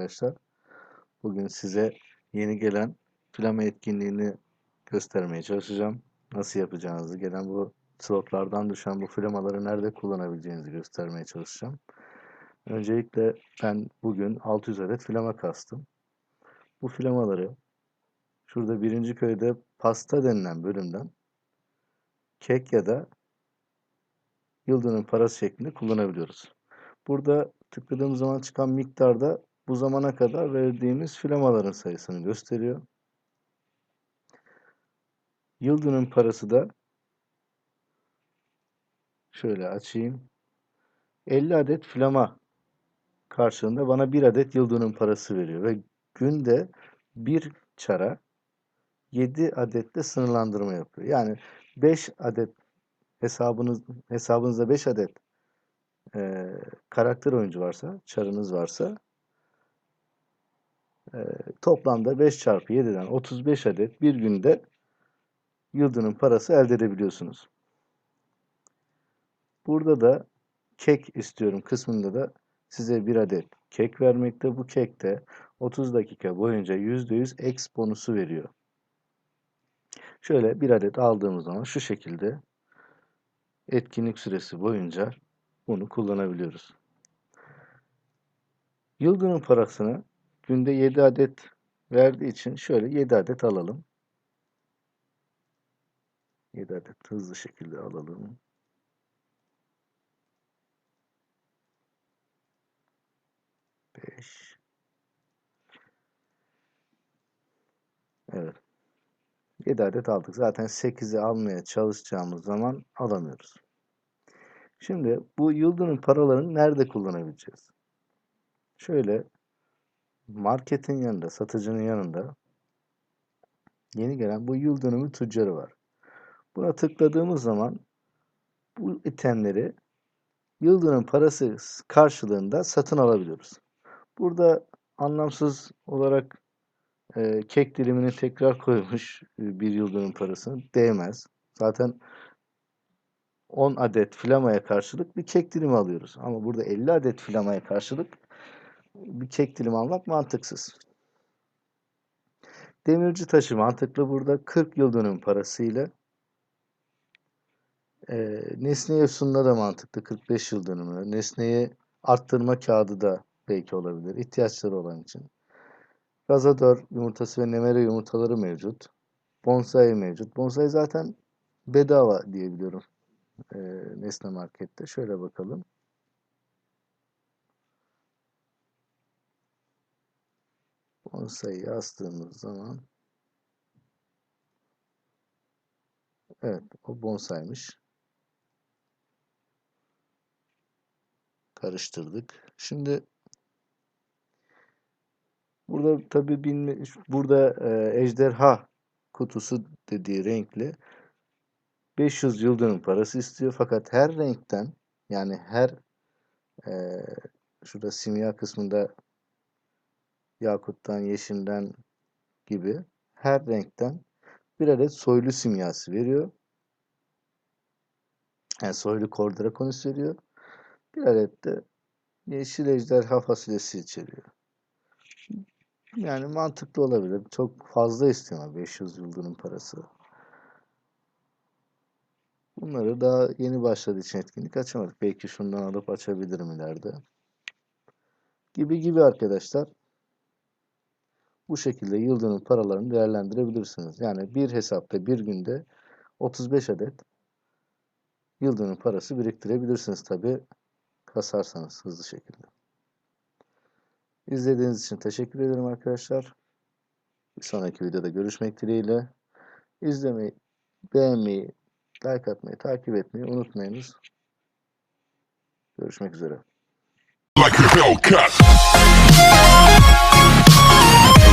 arkadaşlar. Bugün size yeni gelen flama etkinliğini göstermeye çalışacağım. Nasıl yapacağınızı, gelen bu slotlardan düşen bu flamaları nerede kullanabileceğinizi göstermeye çalışacağım. Öncelikle ben bugün 600 adet flama kastım. Bu flamaları şurada birinci köyde pasta denilen bölümden kek ya da yıldönüm parası şeklinde kullanabiliyoruz. Burada tıkladığımız zaman çıkan miktarda bu zamana kadar verdiğimiz flamaların sayısını gösteriyor. Yıldönüm parası da şöyle açayım. 50 adet flama karşılığında bana 1 adet yıldönüm parası veriyor ve günde bir çara 7 adetle sınırlandırma yapıyor. Yani 5 adet hesabınız hesabınızda 5 adet e, karakter oyuncu varsa, çarınız varsa e, toplamda 5 çarpı 7'den 35 adet bir günde yıldının parası elde edebiliyorsunuz. Burada da kek istiyorum kısmında da size bir adet kek vermekte. Bu kek de 30 dakika boyunca %100 X bonusu veriyor. Şöyle bir adet aldığımız zaman şu şekilde etkinlik süresi boyunca bunu kullanabiliyoruz. Yıldönüm parasını günde 7 adet verdiği için şöyle 7 adet alalım. 7 adet hızlı şekilde alalım. Beş. Evet. 7 adet aldık. Zaten 8'i almaya çalışacağımız zaman alamıyoruz. Şimdi bu yıldönüm paralarını nerede kullanabileceğiz? Şöyle marketin yanında, satıcının yanında yeni gelen bu yıl dönümü tüccarı var. Buna tıkladığımız zaman bu itemleri yıl dönüm parası karşılığında satın alabiliyoruz. Burada anlamsız olarak e, kek dilimini tekrar koymuş e, bir yıl dönüm parasını değmez. Zaten 10 adet flamaya karşılık bir kek dilimi alıyoruz. Ama burada 50 adet flamaya karşılık bir kek dilimi almak mantıksız. Demirci taşı mantıklı burada 40 yıl dönüm parasıyla e, nesneye sunma da mantıklı 45 yıl dönümü. Nesneyi arttırma kağıdı da belki olabilir ihtiyaçları olan için. Razador yumurtası ve nemere yumurtaları mevcut. Bonsai mevcut. Bonsai zaten bedava diyebiliyorum e, Nesne Market'te. Şöyle bakalım. Bonsai yazdığımız zaman evet o bonsaymış. Karıştırdık. Şimdi burada tabi bilme, burada e, ejderha kutusu dediği renkli 500 yıl dönüm parası istiyor fakat her renkten yani her e, şurada simya kısmında yakuttan, yeşilden gibi her renkten bir adet soylu simyası veriyor. Yani soylu kordrakonis veriyor. Bir adet de yeşil ejderha fasulyesi içeriyor. Yani mantıklı olabilir. Çok fazla istiyor 500 yıldırım parası. Bunları daha yeni başladığı için etkinlik açamadık. Belki şundan alıp açabilirim ileride. Gibi gibi arkadaşlar. Bu şekilde yıldönüm paralarını değerlendirebilirsiniz. Yani bir hesapta bir günde 35 adet yıldönüm parası biriktirebilirsiniz tabi kasarsanız hızlı şekilde. İzlediğiniz için teşekkür ederim arkadaşlar. Bir sonraki videoda görüşmek dileğiyle. İzlemeyi, beğenmeyi, like atmayı, takip etmeyi unutmayınız. Görüşmek üzere. like a.